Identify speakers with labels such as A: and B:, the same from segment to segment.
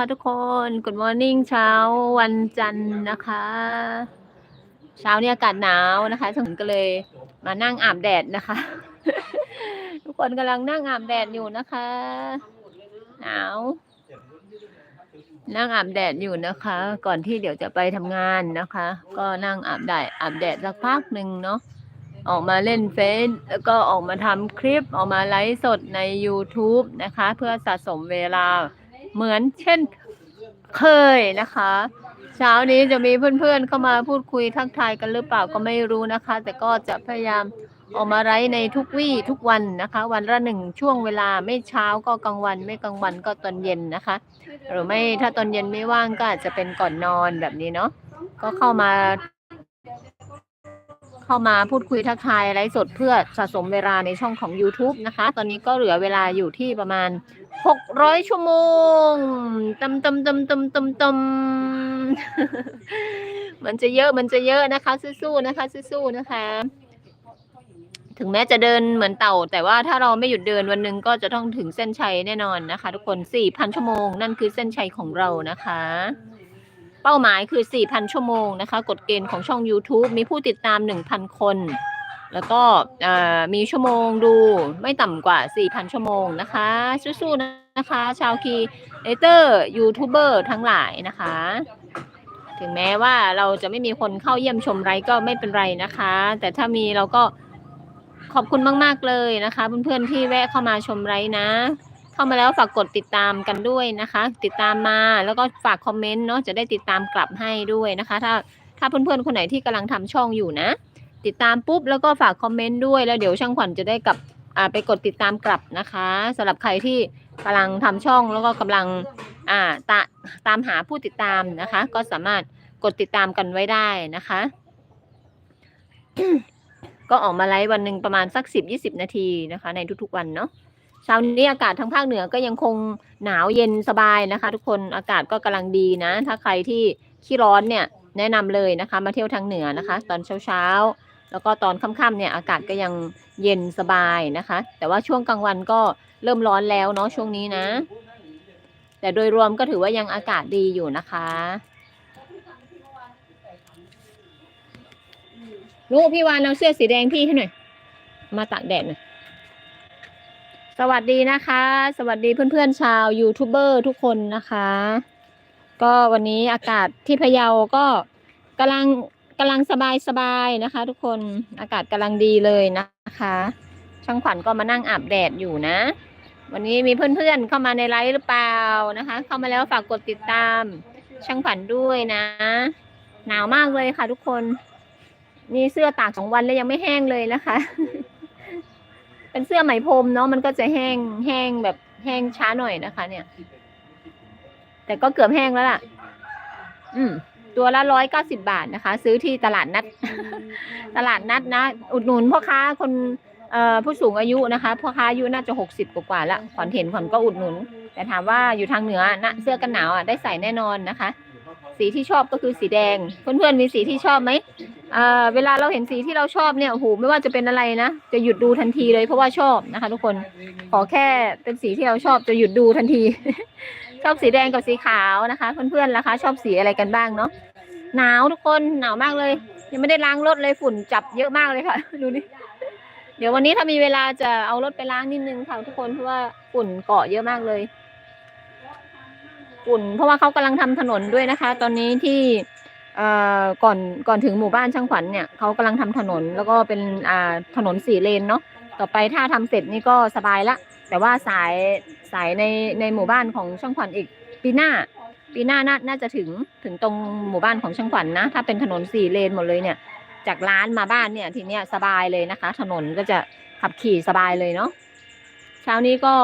A: ค่ะทุกคน Good Morning เช้าวันจันทร์นะคะ เช้านี้อากาศหนาวนะคะฉันก็เลยมานั่งอาบแดดนะคะ ทุกคนกำลังนั่งอาบแดดอยู่นะคะ หนาว นั่งอาบแดดอยู่นะคะ ก่อนที่เดี๋ยวจะไปทำงานนะคะ ก็นั่งอาบแดดอาบแดดสักพักหนึ่งเนาะออกมาเล่นเฟซแล้วก็ออกมาทำคลิปออกมาไลฟ์สดใน YouTube นะคะ เพื่อสะสมเวลา เหมือนเช่นเคยนะคะ เช้านี้จะมีเพื่อนๆเข้ามาพูดคุยทักทายกันหรือเปล่าก็ไม่รู้นะคะ แต่ก็จะพยายามออกมาไลฟ์ในทุกวี่ทุกวันนะคะ วันละหนึ่งช่วงเวลาไม่เช้าก็กลางวัน ไม่กลางวันก็ตอนเย็นนะคะ หรือไม่ถ้าตอนเย็นไม่ว่างก็อาจจะเป็นก่อนนอนแบบนี้เนาะก็เข้ามา เข้ามาพูดคุยทักทายไลฟ์สดเพื่อสะสมเวลาในช่องของ YouTube นะคะ ตอนนี้ก็เหลือเวลาอยู่ที่ประมาณ 600ชั่วโมงตำตำตำตำตำตำมันจะเยอะมันจะเยอะนะคะสู้ๆนะคะสู้ๆนะคะ ถึงแม้จะเดินเหมือนเต่า แต่ว่าถ้าเราไม่หยุดเดินวันหนึ่งก็จะต้องถึงเส้นชัยแน่นอนนะคะ ทุกคน4,000ชั่วโมง นั่นคือเส้นชัยของเรานะคะ เป้าหมายคือ 4,000 ชั่วโมงนะคะ กฎเกณฑ์ของช่อง YouTube มีผู้ติดตาม 1,000 คน แล้วก็มีชั่วโมงดูไม่ต่ำกว่า 4,000 ชั่วโมงนะคะ สู้ๆนะคะ ชาวคีเอเตอร์ยูทูบเบอร์ทั้งหลายนะคะ ถึงแม้ว่าเราจะไม่มีคนเข้าเยี่ยมชมไรก็ไม่เป็นไรนะคะ แต่ถ้ามีเราก็ขอบคุณมาก ๆ เลยนะคะ เพื่อนๆที่แวะเข้ามาชมไรนะ เข้ามาแล้วฝากกดติดตามกันด้วยนะคะ ติดตามมาแล้วก็ฝากคอมเมนต์เนาะจะได้ติดตามกลับให้ด้วยนะคะ ถ้าถ้าเพื่อนๆคนไหนที่กำลังทำช่องอยู่นะ ติดตามปุ๊บแล้วก็ฝากคอมเมนต์ด้วยแล้วเดี๋ยวช่างขวัญจะได้กลับไปกดติดตามกลับนะคะสำหรับใครที่กำลังทำช่องแล้วก็กำลังอ่าตาตามหาผู้ติดตามนะคะ ก็สามารถกดติดตามกันไว้ได้นะคะ ก็ออกมาไลฟ์วันหนึ่งประมาณสักสิบยี่สิบนาทีนะคะ ในทุกๆวันเนาะเช้านี้อากาศทางภาคเหนือก็ยังคงหนาวเย็นสบายนะคะ ทุกคนอากาศก็กำลังดีนะ ถ้าใครที่ขี้ร้อนเนี่ยแนะนำเลยนะคะ มาเที่ยวทางเหนือนะคะ ตอนเช้าๆ แล้วก็ตอนค่ำๆเนี่ยอากาศก็ยังเย็นสบายนะคะ แต่ว่าช่วงกลางวันก็เริ่มร้อนแล้วเนาะช่วงนี้นะ แต่โดยรวมก็ถือว่ายังอากาศดีอยู่นะคะลูกพี่วานเอาเสื้อสีแดงพี่ให้หน่อย มาตากแดดหน่อยสวัสดีนะคะ สวัสดีเพื่อนๆชาวยูทูบเบอร์ทุกคนนะคะ ก็วันนี้อากาศที่พะเยาก็กำลัง กำลังสบายสบายนะคะ ทุกคนอากาศกำลังดีเลยนะคะ ช่างขวัญก็มานั่งอาบแดดอยู่นะ วันนี้มีเพื่อนๆเข้ามาในไลฟ์หรือเปล่านะคะ เข้ามาแล้วฝากกดติดตาม ช่างขวัญด้วยนะ หนาวมากเลยค่ะ ทุกคนนี่เสื้อตากสองวันแล้วยังไม่แห้งเลยนะคะ เป็นเสื้อไหมพรมเนาะมันก็จะแห้งแห้งแบบแห้งช้าหน่อยนะคะ เนี่ย แต่ก็เกือบแห้งแล้วล่ะ อืม ตัวละร้อยเก้าสิบาทนะคะ ซื้อที่ตลาดนัด ตลาดนัดนะ อุดหนุนพ่อค้าคนเอ่อผู้สูงอายุนะคะพ่อค้าอายุน่าจะหกสิบกว่าๆละขวัญเห็นขวัญก็อุดหนุน แต่ถามว่าอยู่ทางเหนือนะเสื้อกันหนาวอะได้ใส่แน่นอนนะคะ สีที่ชอบก็คือสีแดง เพื่อนๆมีสีที่ชอบไหมอ่าเวลาเราเห็นสีที่เราชอบเนี่ยโอ้โหไม่ว่าจะเป็นอะไรนะจะหยุดดูทันทีเลยเพราะว่าชอบนะคะ ทุกคนขอแค่เป็นสีที่เราชอบจะหยุดดูทันที ชอบสีแดงกับสีขาวนะคะ เพื่อนๆล่ะคะ ชอบสีอะไรกันบ้างเนาะ หนาวทุกคนหนาวมากเลย ยังไม่ได้ล้างรถเลยฝุ่นจับเยอะมากเลยค่ะ ดูดิเดี๋ยววันนี้ถ้ามีเวลาจะเอารถไปล้างนิดนึงค่ะทุกคนเพราะว่าฝุ่นเกาะเยอะมากเลย ฝุ่น เพราะว่าเขากำลังทำถนนด้วยนะคะ ตอนนี้ที่เอ่อก่อนก่อนถึงหมู่บ้านช่างขวัญเนี่ยเขากำลังทำถนนแล้วก็เป็นอ่าถนนสี่เลนเนาะต่อไปถ้าทำเสร็จนี่ก็สบายละ แต่ว่าสายสายในในหมู่บ้านของช่างขวัญอีกปีหน้า ปีหน้าน่าน่าจะถึงถึงตรงหมู่บ้านของช่างขวัญนะ ถ้าเป็นถนนสี่เลนหมดเลยเนี่ย จากร้านมาบ้านเนี่ยทีเนี้ยสบายเลยนะคะ ถนนก็จะขับขี่สบายเลยเนาะเช้านี้ก็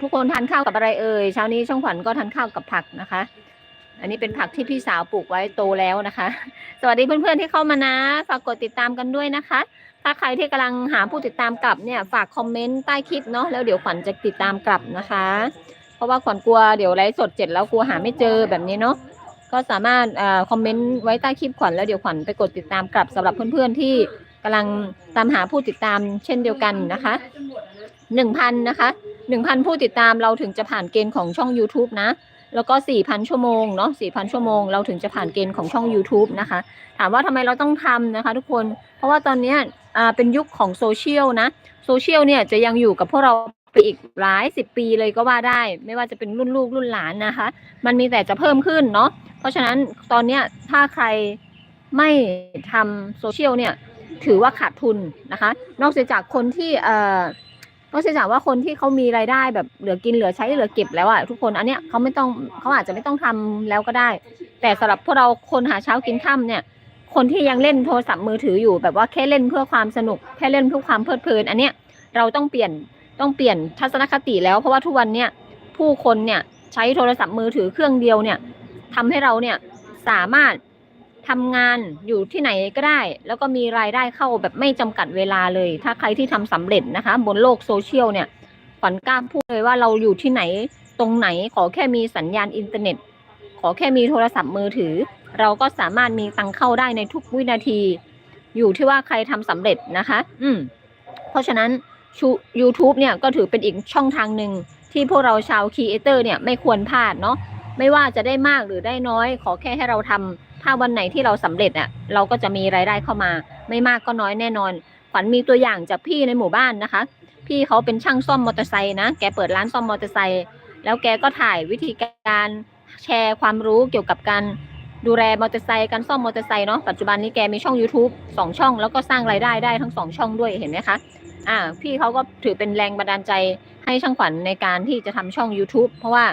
A: ทุกคนทานข้าวกับอะไรเอ่ยเช้านี้ช่างขวัญก็ทานข้าวกับผักนะคะ อันนี้เป็นผักที่พี่สาวปลูกไว้โตแล้วนะคะ สวัสดีเพื่อนๆที่เข้ามานะฝากกดติดตามกันด้วยนะคะ ถ้าใครที่กำลังหาผู้ติดตามกลับเนี่ยฝากคอมเมนต์ใต้คลิปเนาะแล้วเดี๋ยวขวัญจะติดตามกลับนะคะ ราะว่าขวัญกลัวเดี๋ยวไลฟ์สดเสร็จแล้วกลัวหาไม่เจอแบบนี้เนาะก็สามารถอคอมเมนต์ไว้ใต้คลิปขวัญแล้วเดี๋ยวขวัญไปกดติดตามกลับสำหรับเพื่อนๆที่กำลังตามหาผู้ติดตามเช่นเดียวกันนะคะหนึ่งพันนะคะหนึ่งพันผู้ติดตามเราถึงจะผ่านเกณฑ์ของช่อง YouTube นะ แล้วก็4,000ชั่วโมงเนาะ4,000ชั่วโมงเราถึงจะผ่านเกณฑ์ของช่อง YouTube นะคะ ถามว่าทำไมเราต้องทำนะคะทุกคน เพราะว่าตอนนี้เป็นยุคของโซเชียลนะ โซเชียลเนี่ยจะยังอยู่กับพวกเรา ไปอีกหลายสิบปีเลยก็ว่าได้ ไม่ว่าจะเป็นรุ่นลูกรุ่นหลานนะคะ มันมีแต่จะเพิ่มขึ้นเนาะเพราะฉะนั้นตอนเนี้ยถ้าใครไม่ทำโซเชียลเนี่ยถือว่าขาดทุนนะคะ นอกจากคนที่เอ่อนอกจากว่าคนที่เขามีรายได้แบบเหลือกินเหลือใช้เหลือเก็บแล้วอะทุกคนอันเนี้ยเขาไม่ต้องเขาอาจจะไม่ต้องทำแล้วก็ได้ แต่สำหรับพวกเราคนหาเช้ากินค่ำเนี่ย คนที่ยังเล่นโทรศัพท์มือถืออยู่แบบว่าแค่เล่นเพื่อความสนุกแค่เล่นเพื่อความเพลิดเพลิน อันเนี้ยเราต้องเปลี่ยน ต้องเปลี่ยนทัศนคติแล้วเพราะว่าทุกวันเนี่ยผู้คนเนี่ยใช้โทรศัพท์มือถือเครื่องเดียวเนี่ยทำให้เราเนี่ยสามารถทำงานอยู่ที่ไหนก็ได้ แล้วก็มีรายได้เข้าแบบไม่จำกัดเวลาเลย ถ้าใครที่ทำสำเร็จนะคะ บนโลกโซเชียลเนี่ยขวัญกล้าพูดเลยว่าเราอยู่ที่ไหนตรงไหนขอแค่มีสัญญาณอินเทอร์เน็ต ขอแค่มีโทรศัพท์มือถือ เราก็สามารถมีตังค์เข้าได้ในทุกวินาที อยู่ที่ว่าใครทำสำเร็จนะคะ อืมเพราะฉะนั้น YouTube เนี่ยก็ถือเป็นอีกช่องทางหนึ่งที่พวกเราชาวครีเอเตอร์เนี่ยไม่ควรพลาดเนาะไม่ว่าจะได้มากหรือได้น้อย ขอแค่ให้เราทำถ้าวันไหนที่เราสำเร็จอะเราก็จะมีรายได้เข้ามา ไม่มากก็น้อยแน่นอน ขวัญมีตัวอย่างจากพี่ในหมู่บ้านนะคะ พี่เขาเป็นช่างซ่อมมอเตอร์ไซค์นะ แกเปิดร้านซ่อมมอเตอร์ไซค์แล้วแกก็ถ่ายวิธีการแชร์ความรู้เกี่ยวกับการดูแลมอเตอร์ไซค์การซ่อมมอเตอร์ไซค์เนาะปัจจุบันนี้แกมีช่อง YouTube สองช่อง แล้วก็สร้างรายได้ได้ทั้งสองช่องด้วยเห็นไหมคะ อ่า พี่เขาก็ถือเป็นแรงบันดาลใจให้ช่างขวัญในการที่จะทำช่อง YouTube เพราะว่า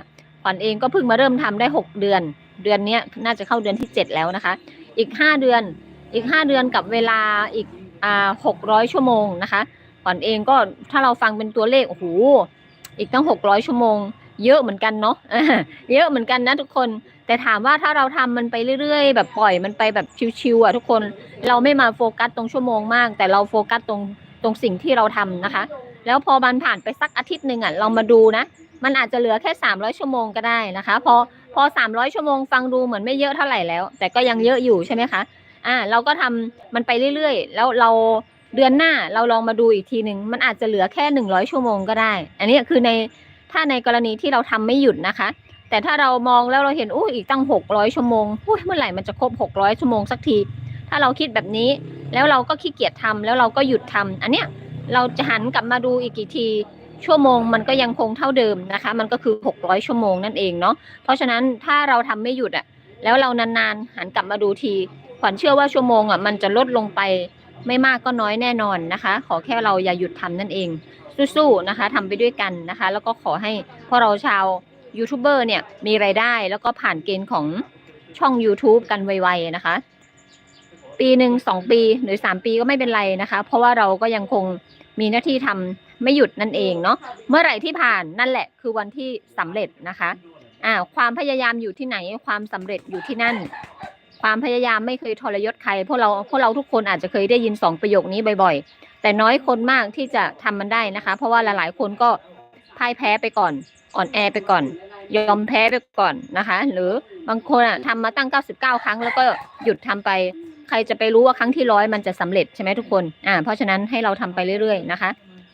A: ขวัญเองก็เพิ่งมาเริ่มทำได้ 6 เดือน เดือนนี้น่าจะเข้าเดือนที่ 7 แล้วนะคะ อีก 5 เดือน อีก 5 เดือนกับเวลาอีกอ่า600ชั่วโมงนะคะขวัญเองก็ถ้าเราฟังเป็นตัวเลขโอ้โหอีกตั้ง 600 ชั่วโมง เยอะเหมือนกันเนาะเยอะเหมือนกันนะทุกคน แต่ถามว่าถ้าเราทำมันไปเรื่อยๆ แบบปล่อยมันไปแบบชิวๆอะทุกคนเราไม่มาโฟกัสตรงชั่วโมงมาก แต่เราโฟกัสตรง ตรงสิ่งที่เราทำนะคะ แล้วพอมันผ่านไปสักอาทิตย์หนึ่งอะเรามาดูนะ มันอาจจะเหลือแค่ 300 ชั่วโมงก็ได้นะคะ พอพอ 300 ชั่วโมงฟังดูเหมือนไม่เยอะเท่าไหร่แล้ว แต่ก็ยังเยอะอยู่ใช่ไหมคะอ่าเราก็ทำมันไปเรื่อยๆ แล้วเราเดือนหน้าเราลองมาดูอีกทีหนึ่งมันอาจจะเหลือแค่ 100 ชั่วโมงก็ได้ อันนี้คือในถ้าในกรณีที่เราทำไม่หยุดนะคะ แต่ถ้าเรามองแล้วเราเห็นอู้อีกตั้ง 600 ชั่วโมงอุ้ยเมื่อไหร่มันจะครบ 600 ชั่วโมงสักที ถ้าเราคิดแบบนี้ แล้วเราก็ขี้เกียจทำแล้วเราก็หยุดทำอันเนี้ยเราจะหันกลับมาดูอีกกี่ทีชั่วโมงมันก็ยังคงเท่าเดิมนะคะ มันก็คือ 600 ชั่วโมงนั่นเองเนาะเพราะฉะนั้นถ้าเราทำไม่หยุดอะแล้วเรานานๆหันกลับมาดูทีขวัญเชื่อว่าชั่วโมงอะมันจะลดลงไปไม่มากก็น้อยแน่นอนนะคะ ขอแค่เราอย่าหยุดทำนั่นเองสู้ๆนะคะทำไปด้วยกันนะคะ แล้วก็ขอให้พวกเราชาวยูทูบเบอร์เนี่ยมีไรายได้แล้วก็ผ่านเกณฑ์ของช่อง YouTube กันไวๆนะคะ ปีหนึ่งสองปีหรือสามปีก็ไม่เป็นไรนะคะ เพราะว่าเราก็ยังคงมีหน้าที่ทำไม่หยุดนั่นเองเนาะเมื่อไหร่ที่ผ่านนั่นแหละคือวันที่สำเร็จนะคะอ่าความพยายามอยู่ที่ไหนความสำเร็จอยู่ที่นั่น ความพยายามไม่เคยทรยศใครพวกเราพวกเราทุกคนอาจจะเคยได้ยินสองประโยคนี้บ่อยๆ แต่น้อยคนมากที่จะทำมันได้นะคะ เพราะว่าหลายๆคนก็พ่ายแพ้ไปก่อนอ่อนแอไปก่อน ยอมแพ้ไปก่อนนะคะ หรือบางคนอะทำมาตั้ง 99 ครั้งแล้วก็หยุดทำไป ใครจะไปรู้ว่าครั้งที่ร้อยมันจะสำเร็จใช่ไหมทุกคนอ่าเพราะฉะนั้นให้เราทำไปเรื่อย ๆ นะคะ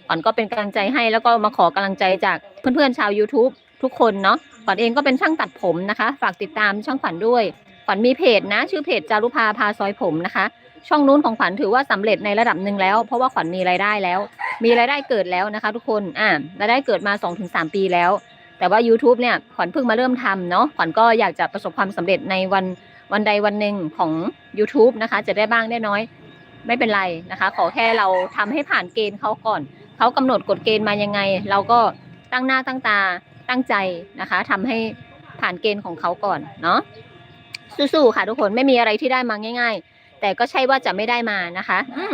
A: ขวัญก็เป็นกำลังใจให้แล้วก็มาขอกำลังใจจากเพื่อนๆชาว YouTube ทุกคนเนาะขวัญเองก็เป็นช่างตัดผมนะคะ ฝากติดตามช่างขวัญด้วยขวัญมีเพจนะ ชื่อเพจจารุภาพาซอยผมนะคะ ช่องนู้นของขวัญถือว่าสำเร็จในระดับหนึ่งแล้ว เพราะว่าขวัญมีรายได้แล้ว มีรายได้เกิดแล้วนะคะ ทุกคนอ่ารายได้เกิดมา 2-3 ปีแล้ว แต่ว่า YouTube เนี่ยขวัญเพิ่งมาเริ่มทำเนาะขวัญก็อยากจะประสบความสำเร็จในวัน วันใดวันหนึ่งของ YouTube นะคะ จะได้บ้างได้น้อย ไม่เป็นไรนะคะ ขอแค่เราทำให้ผ่านเกณฑ์เขาก่อน เขากำหนดกฎเกณฑ์มายังไง เราก็ตั้งหน้าตั้งตาตั้งใจนะคะทำให้ผ่านเกณฑ์ของเขาก่อนเนาะสู้ๆค่ะทุกคนไม่มีอะไรที่ได้มาง่าย ๆ แต่ก็ใช่ว่าจะไม่ได้มานะคะอื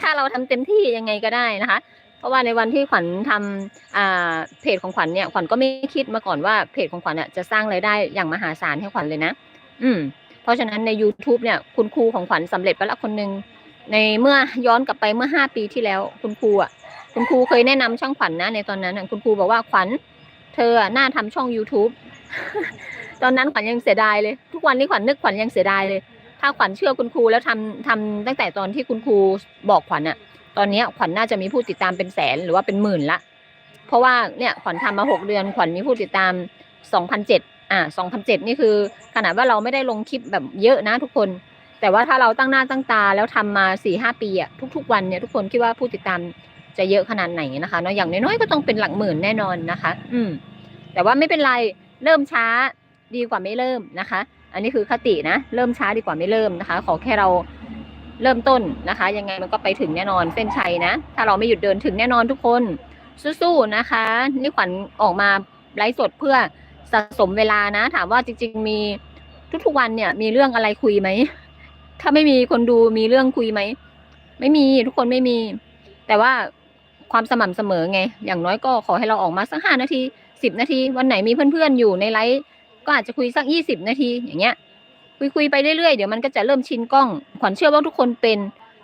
A: ถ้าเราทำเต็มที่ยังไงก็ได้นะคะ เพราะว่าในวันที่ขวัญทำอ่าเพจของขวัญเนี่ยขวัญก็ไม่คิดมาก่อนว่าเพจของขวัญเนี่ยจะสร้างรายได้อย่างมหาศาลให้ขวัญเลยนะ อืม เพราะฉะนั้นใน YouTube เนี่ย คุณครูของขวัญสำเร็จไปล้วคนหนึ่งในเมื่อย้อนกลับไปเมื่อห้าปีที่แล้ว คุณครูอะ คุณครูเคยแนะนำช่างขวัญนะในตอนนั้นคุณครูบอกว่าขวัญเธออะน่าทำช่อง YouTube ตอนนั้นขวัญยังเสียดายเลย ทุกวันนี้ขวัญนึกขวัญยังเสียดายเลย ถ้าขวัญเชื่อคุณครูแล้วทำทำตั้งแต่ตอนที่คุณครูบอกขวัญอะตอนนี้ขวัญน่าจะมีผู้ติดตามเป็นแสนหรือว่าเป็นหมื่นละ เพราะว่าเนี่ยขวัญทำมาหกเดือนขวัญมีผู้ติดตามสองพันเจ็ด อ่าสองพันเจ็ดนี่คือ ขนาดว่าเราไม่ได้ลงคลิปแบบเยอะนะทุกคน แต่ว่าถ้าเราตั้งหน้าตั้งตาแล้วทำมาสี่ห้าปีอะทุก ๆ วันเนี่ยทุกคนคิดว่าผู้ติดตามจะเยอะขนาดไหนนะคะเนาะอย่างน้อยๆก็ต้องเป็นหลักหมื่นแน่นอนนะคะ อืม แต่ว่าไม่เป็นไรเริ่มช้าดีกว่าไม่เริ่มนะคะ อันนี้คือคตินะ เริ่มช้าดีกว่าไม่เริ่มนะคะ ขอแค่เราเริ่มต้นนะคะ ยังไงมันก็ไปถึงแน่นอนเส้นชัยนะ ถ้าเราไม่หยุดเดินถึงแน่นอนทุกคน สู้ๆนะคะ นี่ขวัญออกมาไลฟ์สดเพื่อ สะสมเวลานะ ถามว่าจริง ๆ มีทุกๆวันเนี่ย มีเรื่องอะไรคุยไหม ถ้าไม่มีคนดูมีเรื่องคุยไหม ไม่มีทุกคนไม่มี แต่ว่าความสม่ำเสมอไง อย่างน้อยก็ขอให้เราออกมาสักห้านาทีสิบนาที วันไหนมีเพื่อนๆอยู่ในไลฟ์ก็อาจจะคุยสักยี่สิบนาทีอย่างเงี้ย คุยคุยๆไปเรื่อยๆเดี๋ยวมันก็จะเริ่มชินกล้อง ขวัญเชื่อว่าทุกคนเป็น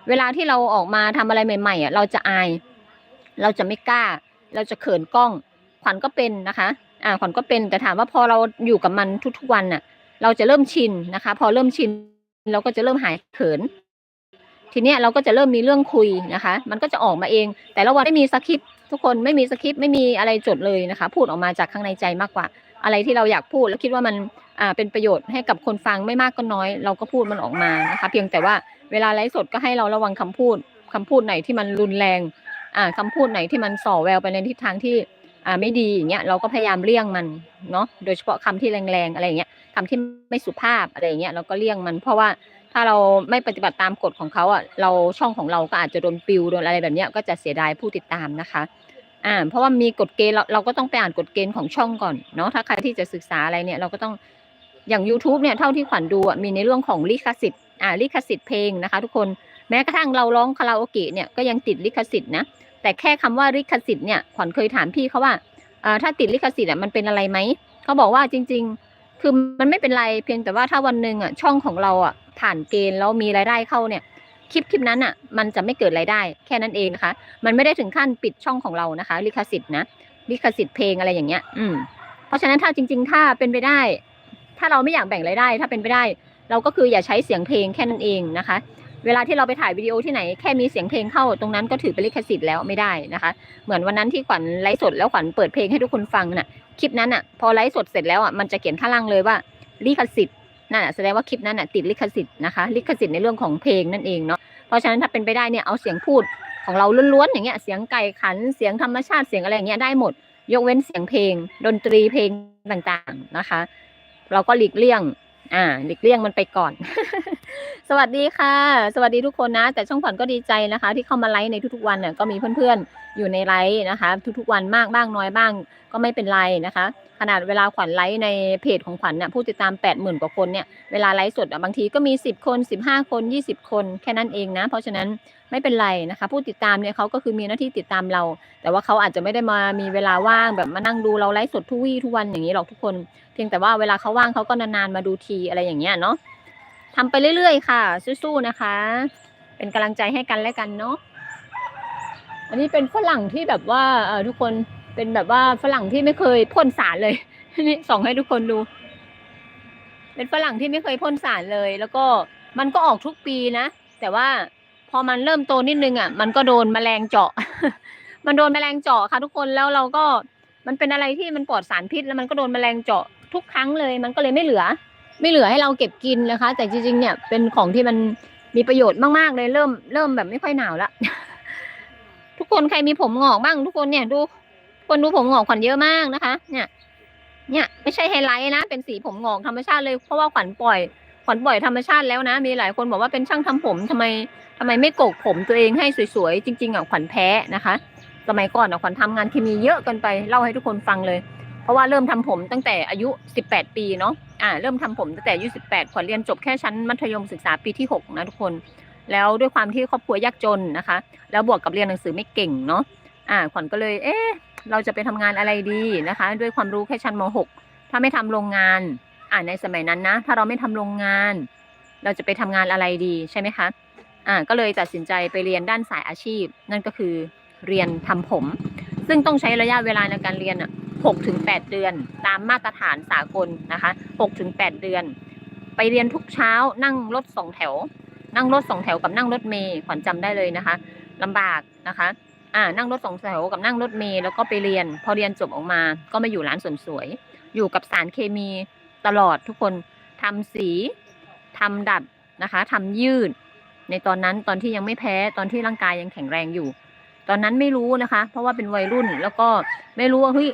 A: เวลาที่เราออกมาทำอะไรใหม่ๆอะเราจะอาย เราจะไม่กล้า เราจะเขินกล้อง ขวัญก็เป็นนะคะ อ่าขวัญก็เป็นแต่ถามว่าพอเราอยู่กับมันทุกๆวันน่ะ เราจะเริ่มชินนะคะ พอเริ่มชิน เราก็จะเริ่มหายเขิน ทีเนี้ยเราก็จะเริ่มมีเรื่องคุยนะคะ มันก็จะออกมาเอง แต่ละวันไม่มีสคริปต์ทุกคนไม่มีสคริปต์ไม่มีอะไรจดเลยนะคะ พูดออกมาจากข้างในใจมากกว่า อะไรที่เราอยากพูดแล้วคิดว่ามันอ่าเป็นประโยชน์ให้กับคนฟังไม่มากก็น้อย เราก็พูดมันออกมานะคะ เพียงแต่ว่าเวลาไลฟ์สดก็ให้เราระวังคำพูดคำพูดไหนที่มันรุนแรงอ่าคำพูดไหนที่มันส่อแววไปในทิศทางที่ อ่าไม่ดีอย่างเงี้ยเราก็พยายามเลี่ยงมันเนาะโดยเฉพาะคำที่แรงๆอะไรอย่างเงี้ยคำที่ไม่สุภาพอะไรอย่างเงี้ยเราก็เลี่ยงมัน เพราะว่าถ้าเราไม่ปฏิบัติตามกฎของเขาอะเราช่องของเราก็อาจจะโดนปิวโดนอะไรแบบเนี้ยก็จะเสียดายผู้ติดตามนะคะอ่าเพราะว่ามีกฎเกณฑ์เราเราก็ต้องไปอ่านกฎเกณฑ์ของช่องก่อนเนาะถ้าใครที่จะศึกษาอะไรเนี่ยเราก็ต้องอย่าง YouTube เนี่ยเท่าที่ขวัญดูอะมีในเรื่องของลิขสิทธิ์อ่าลิขสิทธิ์เพลงนะคะ ทุกคนแม้กระทั่งเราร้องคาราโอเกะเนี่ยก็ยังติดลิขสิทธิ์นะ แต่แค่คำว่าลิขสิทธิ์เนี่ยขวัญเคยถามพี่เขาว่าถ้าติดลิขสิทธิ์อะมันเป็นอะไรไหมเขาบอกว่าจริง ๆ คือมันไม่เป็นไรเพียงแต่ว่าถ้าวันหนึ่งอะช่องของเราอะผ่านเกณฑ์แล้วมีรายได้เข้าเนี่ยคลิปคลิปนั้นอะมันจะไม่เกิดรายได้แค่นั้นเองนะคะ มันไม่ได้ถึงขั้นปิดช่องของเรานะคะลิขสิทธิ์นะลิขสิทธิ์เพลงอะไรอย่างเงี้ย อืม เพราะฉะนั้นถ้าจริง ๆ ถ้าเป็นไปได้ ถ้าเราไม่อยากแบ่งรายได้ ถ้าเป็นไปได้ เราก็คืออย่าใช้เสียงเพลงแค่นั้นเองนะคะ เวลาที่เราไปถ่ายวิดีโอที่ไหนแค่มีเสียงเพลงเข้าตรงนั้นก็ถือเป็นลิขสิทธิ์แล้วไม่ได้นะคะ เหมือนวันนั้นที่ขวัญไลฟ์สดแล้วขวัญเปิดเพลงให้ทุกคนฟังน่ะคลิปนั้นอะพอไลฟ์สดเสร็จแล้วอะมันจะเขียนข้างล่างเลยว่าลิขสิทธิ์นั่นแสดงว่าคลิปนั้นอะติดลิขสิทธิ์นะคะลิขสิทธิ์ในเรื่องของเพลงนั่นเองเนาะเพราะฉะนั้นถ้าเป็นไปได้เนี่ยเอาเสียงพูดของเราล้วนๆอย่างเงี้ยเสียงไก่ขันเสียงธรรมชาติเสียงอะไรอย่างเงี้ยได้หมด ยกเว้นเสียงเพลง ดนตรีเพลงต่างๆนะคะ เราก็หลีกเลี่ยง อ่าหลีกเลี่ยงมันไปก่อน สวัสดีค่ะ สวัสดีทุกคนนะ แต่ช่องขวัญก็ดีใจนะคะ ที่เข้ามาไลฟ์ในทุกๆวันเนี่ยก็มีเพื่อนๆอยู่ในไลฟ์นะคะ ทุกๆวันมากบ้างน้อยบ้าง ก็ไม่เป็นไรนะคะ ขนาดเวลาขวัญไลฟ์ในเพจของขวัญเนี่ยผู้ติดตาม 8 0,000 กว่าคนเนี่ยเวลาไลฟ์สดบางทีก็มี 10 คน 15 คน 20 คนแค่นั้นเองนะ เพราะฉะนั้น ไม่เป็นไรนะคะ ผู้ติดตามเนี่ยเขาก็คือมีหน้าที่ติดตามเรา แต่ว่าเขาอาจจะไม่ได้มามีเวลาว่างแบบมานั่งดูเราไลฟ์สดทุกวี่ทุกวันอย่างนี้หรอกทุกคน เพียงแต่ว่าเวลาเขาว่างเขาก็นานๆมาดูทีอะไรอย่างเงี้ยเนาะทำไปเรื่อยๆค่ะสู้ๆนะคะ เป็นกำลังใจให้กันและกันเนาะอันนี้เป็นฝรั่งที่แบบว่าเออทุกคนเป็นแบบว่าฝรั่งที่ไม่เคยพ่นสารเลยนี่ส่องให้ทุกคนดู เป็นฝรั่งที่ไม่เคยพ่นสารเลย แล้วก็มันก็ออกทุกปีนะ แต่ว่า พอมันเริ่มโตนิดนึงอะ มันก็โดนแมลงเจาะ มันโดนแมลงเจาะค่ะทุกคนแล้วเราก็มันเป็นอะไรที่มันปลอดสารพิษ แล้วมันก็โดนแมลงเจาะทุกครั้งเลย มันก็เลยไม่เหลือ ไม่เหลือให้เราเก็บกินนะคะ แต่จริงๆเนี่ยเป็นของที่มันมีประโยชน์มากๆเลย เริ่มเริ่มแบบไม่ค่อยหนาวละทุกคนใครมีผมงอกบ้าง ทุกคนเนี่ยดูคนดูผมงอกขวัญเยอะมากนะคะ เนี่ย เนี่ย ไม่ใช่ไฮไลท์นะเป็นสีผมงอกธรรมชาติเลยเพราะว่าขวัญปล่อย ขวัญปล่อยธรรมชาติแล้วนะ มีหลายคนบอกว่าเป็นช่างทำผมทำไมทำไมไม่โกกผมตัวเองให้สวยๆ จริงๆอะขวัญแพ้นะคะ สมัยก่อนอะขวัญทำงานเคมีเยอะเกินไปเล่าให้ทุกคนฟังเลย เพราะว่าเริ่มทำผมตั้งแต่อายุ 18 ปีเนาะอ่าเริ่มทำผมตั้งแต่อายุ 18 ขวัญเรียนจบแค่ชั้นมัธยมศึกษาปีที่ 6 นะทุกคน แล้วด้วยความที่ครอบครัวยากจนนะคะ แล้วบวกกับเรียนหนังสือไม่เก่งเนาะอ่าขวัญก็เลยเอ๊ะเราจะไปทำงานอะไรดีนะคะ ด้วยความรู้แค่ชั้นม .6 ถ้าไม่ทำโรงงาน อ่าในสมัยนั้นนะ ถ้าเราไม่ทำโรงงาน เราจะไปทำงานอะไรดีใช่ไหมคะอ่าก็เลยตัดสินใจไปเรียนด้านสายอาชีพ นั่นก็คือเรียนทำผม ซึ่งต้องใช้ระยะเวลาในการเรียนอะ6ถึง8เดือน ตามมาตรฐานสากลนะคะ6ถึง8เดือน ไปเรียนทุกเช้านั่งรถสองแถว นั่งรถสองแถวกับนั่งรถเมย์ขวัญจำได้เลยนะคะลำบากนะคะอ่านั่งรถสองแถวกับนั่งรถเมล์แล้วก็ไปเรียน พอเรียนจบออกมา ก็มาอยู่ร้านเสริมสวย อยู่กับสารเคมี ตลอดทุกคนทำสีทำดัดนะคะทำยืด ในตอนนั้นตอนที่ยังไม่แพ้ตอนที่ร่างกายยังแข็งแรงอยู่ ตอนนั้นไม่รู้นะคะ เพราะว่าเป็นวัยรุ่นแล้วก็ไม่รู้ว่าเฮ้ย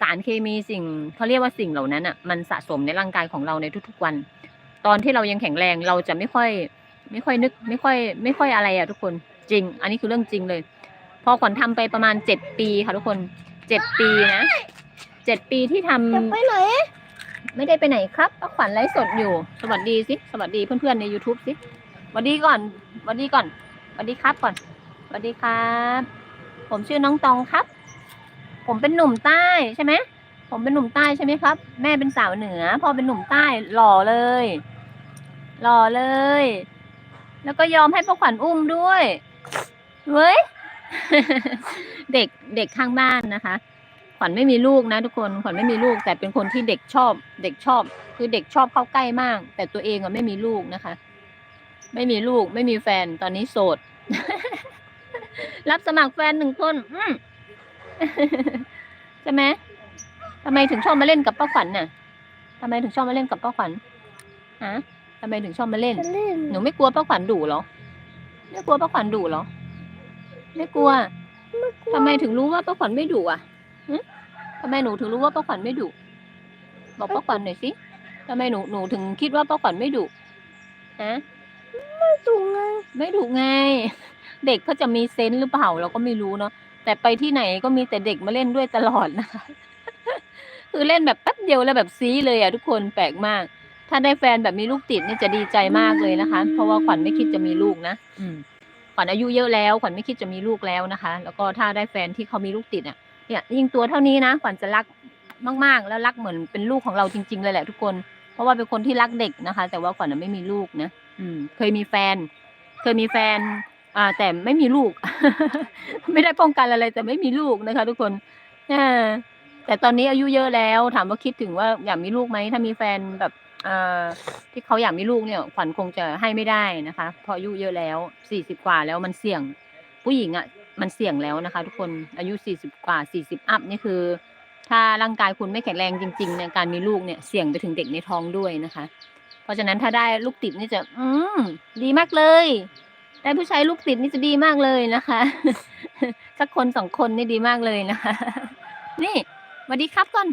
A: สารเคมีสิ่งเขาเรียกว่าสิ่งเหล่านั้นอะมันสะสมในร่างกายของเราในทุกๆวัน ตอนที่เรายังแข็งแรงเราจะไม่ค่อย ไม่ค่อยนึก ไม่ค่อย ไม่ค่อยอะไรอะทุกคนจริง อันนี้คือเรื่องจริงเลย พอขวัญทำไปประมาณเจ็ดปีค่ะทุกคนเจ็ดปีนะเจ็ดปีที่ทำ
B: ไปไหน
A: ไม่ได้ไปไหนครับป้าขวัญไลฟ์สดอยู่ สวัสดีสิสวัสดีเพื่อนๆใน YouTube สิสวัสดีก่อนสวัสดีก่อนสวัสดีครับก่อนสวัสดีครับ ผมชื่อน้องตองครับ ผมเป็นหนุ่มใต้ใช่ไหมผมเป็นหนุ่มใต้ใช่ไหมครับ แม่เป็นสาวเหนือพอเป็นหนุ่มใต้หล่อเลย หล่อเลย แล้วก็ยอมให้ป้าขวัญอุ้มด้วยเว้ย เด็กเด็กข้างบ้านนะคะ วัญไม่มีลูกนะทุกคนขวัญไม่มีลูก แต่เป็นคนที่เด็กชอบ เด็กชอบ คือเด็กชอบเข้าใกล้มาก แต่ตัวเองอะไม่มีลูกนะคะ ไม่มีลูก ไม่มีแฟนตอนนี้โสด รับสมัครแฟนหนึ่งคนอืมใช่ไหมทำไมถึงชอบมาเล่นกับป้าขวัญน่ะทำไมถึงชอบมาเล่นกับป้าขวัญฮะทำไมถึงชอบมาเล่น
B: จะเล่น
A: หนูไม่กลัวป้าขวัญดุเหรอ ไม่กลัวป้าขวัญดุเหรอ ไม่กลัวทำไมถึงรู้ว่าป้าขวัญไม่ดุอะหึ ทำไมหนูถึงรู้ว่าป้าขวัญไม่ดุบอกป้าขวัญหน่อยสิทำไมหนูหนูถึงคิดว่าป้าขวัญไม่ดุฮะ
B: สูงไง
A: ไม่ดุไง เด็กเขาจะมีเซนส์หรือเปล่าเราก็ไม่รู้เนาะแต่ไปที่ไหนก็มีแต่เด็กมาเล่นด้วยตลอดนะคะคือเล่นแบบแป๊บเดียวแล้วแบบซีเลยอะทุกคนแปลกมาก ถ้าได้แฟนแบบมีลูกติดนี่จะดีใจมากเลยนะคะ เพราะว่าขวัญไม่คิดจะมีลูกนะอืมขวัญอายุเยอะแล้ว ขวัญไม่คิดจะมีลูกแล้วนะคะ แล้วก็ถ้าได้แฟนที่เขามีลูกติดอะ เนี่ยยิ่งตัวเท่านี้นะขวัญจะรักมาก ๆ แล้วรักเหมือนเป็นลูกของเราจริง ๆ เลยแหละทุกคน เพราะว่าเป็นคนที่รักเด็กนะคะ แต่ว่าขวัญน่ะไม่มีลูกนะอืม เคยมีแฟน เคยมีแฟน อ่า แต่ไม่มีลูก ไม่ได้ป้องกันอะไรแต่ไม่มีลูกนะคะ ทุกคนอแต่ตอนนี้อายุเยอะแล้ว ถามว่าคิดถึงว่าอยากมีลูกไหมถ้ามีแฟนแบบอ่าที่เขาอยากมีลูกเนี่ย ขวัญคงจะให้ไม่ได้นะคะเพราะอายุเยอะแล้วสี่สิบกว่าแล้วมันเสี่ยง ผู้หญิงอะ่ะ มันเสี่ยงแล้วนะคะ ทุกคนอายุสี่สิบกว่าสี่สิบอัพนี่คือ ถ้าร่างกายคุณไม่แข็งแรงจริงๆเนี่ยการมีลูกเนี่ยเสี่ยงไปถึงเด็กในท้องด้วยนะคะ เพราะฉะนั้นถ้าได้ลูกติดนี่จะ อืมดีมากเลย ได้ผู้ชายลูกติดนี่จะดีมากเลยนะคะ สักคนสองคนนี่ดีมากเลยนะคะ นี่สวัสดีครับก่อน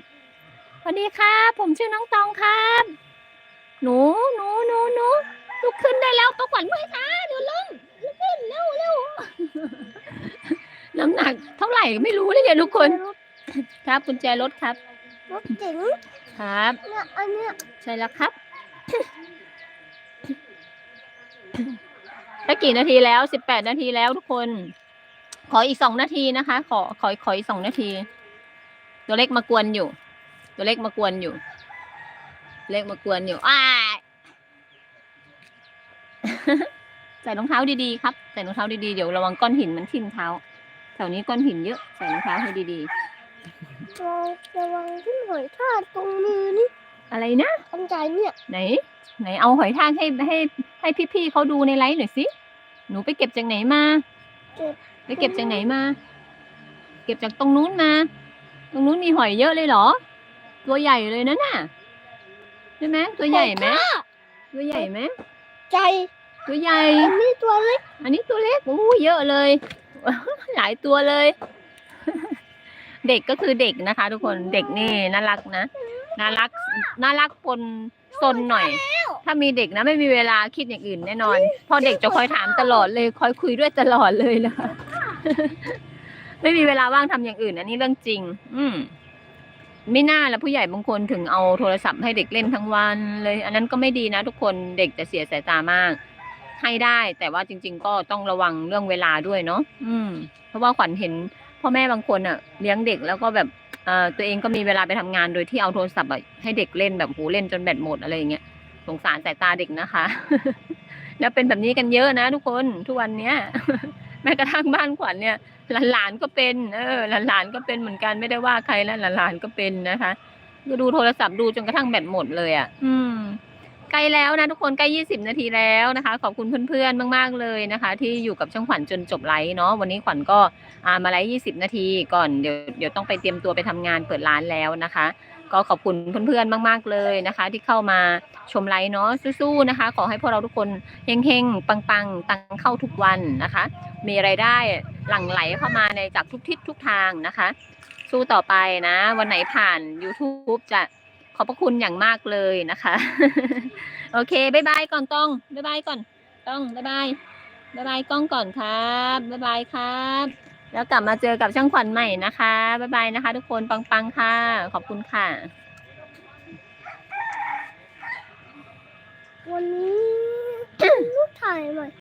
A: สวัสดีครับ ผมชื่อน้องตองครับ หนูหนูหนูหนูลุกขึ้นได้แล้วประกวัญไว้ค่ะเดี๋ยวล้มลุกขึ้นเร็วเร็ว น้ำหนักเท่าไหร่ไม่รู้เลยเนี่ยทุกคน ครับกุญแจรถครับ
B: รถเจ๋ง
A: ครับ
B: เนี่ยอันเนี้ย
A: ใช่แล้วครับ ได้กี่นาทีแล้วสิบแปดนาทีแล้วทุกคน ขออีกสองนาทีนะคะ ขอขอขออีกสองนาที ตัวเล็กมากวนอยู่ ตัวเล็กมากวนอยู่ เล็กมากวนอยู่อ้ายใส่รองเท้าดีๆครับ ใส่รองเท้าดีๆ เดี๋ยวระวังก้อนหินมันทิ่มเท้าแถวนี้ก้อนหินเยอะ ใส่รองเท้าให้ดี
B: ระวังระวังที่หอยทากตรงมือนี่
A: ๆ อะไรนะ
B: อันใจเนี่ย
A: ไหน ไหนเอาหอยทากให้ให้ให้พี่ๆเขาดูในไลฟ์หน่อยสิ หนูไปเก็บจากไหนมา
B: เก็บ
A: ไปเก็บจากไหนมา เก็บจากตรงนู้นมา ตรงนู้นมีหอยเยอะเลยเหรอ ตัวใหญ่เลยนะน่ะใช่ไหมตัวใหญ่ไหมตัวใหญ่ไหม
B: ใจ
A: ตัวใหญ่
B: อันนี้ตัวเล็ก
A: อันนี้ตัวเล็กโอ้เยอะเลย หลายตัวเลย เด็กก็คือเด็กนะคะ ทุกคนเด็กนี่น่ารักนะน่ารักน่ารักปนซนหน่อย ถ้ามีเด็กนะไม่มีเวลาคิดอย่างอื่นแน่นอนพอเด็กจะคอยถามตลอดเลย คอยคุยด้วยตลอดเลยนะคะไม่มีเวลาว่างทำอย่างอื่น อันนี้เรื่องจริง อืมไม่น่าแล้วผู้ใหญ่บางคนถึงเอาโทรศัพท์ให้เด็กเล่นทั้งวันเลย อันนั้นก็ไม่ดีนะทุกคนเด็กจะเสียสายตามาก ให้ได้ แต่ว่าจริง ๆ ก็ต้องระวังเรื่องเวลาด้วยเนาะอืม เพราะว่าขวัญเห็นพ่อแม่บางคนอะเลี้ยงเด็กแล้วก็แบบเอ่อตัวเองก็มีเวลาไปทำงานโดยที่เอาโทรศัพท์อะให้เด็กเล่นแบบโหเล่นจนแบตหมดอะไรอย่างเงี้ยสงสารสายตาเด็กนะคะ แล้วเป็นแบบนี้กันเยอะนะทุกคนทุกวันเนี้ยแม้กระทั่งบ้านขวัญเนี่ยหลานๆก็เป็น เออหลานๆก็เป็นเหมือนกันไม่ได้ว่าใครแล้วหลานๆก็เป็นนะคะก็ดูโทรศัพท์ดูจนกระทั่งแบตหมดเลยอะ อืม ใกล้แล้วนะทุกคนใกล้ยี่สิบนาทีแล้วนะคะ ขอบคุณเพื่อนๆ มาก ๆ เลยนะคะ ที่อยู่กับช่องขวัญจนจบไลฟ์เนาะวันนี้ขวัญก็ามาไลฟ์ยี่สิบนาทีก่อนเดี๋ยวเดี๋ยวต้องไปเตรียมตัวไปทำงานเปิดร้านแล้วนะคะ ก็ขอบคุณเพื่อนๆ มาก ๆ เลยนะคะ ที่เข้ามาชมไลฟ์เนาะสู้ๆนะคะ ขอให้พวกเราทุกคนเฮงๆปังๆตังเข้าทุกวันนะคะ มีไรายได้หลั่งไหลเข้ามาในจากทุกทิศทุกทางนะคะ สู้ต่อไปนะ วันไหนผ่าน YouTube จะ อบพระคุณอย่างมากเลยนะคะ โอเคบายบายก่อนต้องบายบายก่อน ต้องบายบายบายบายกล้องก่อนครับบายบายครับ แล้วกลับมาเจอกับช่างขวัญใหม่นะคะบายบายนะคะ ทุกคนปังๆค่ะ ขอบคุณค่ะ
B: วันนี้ลูกถ่ายหม่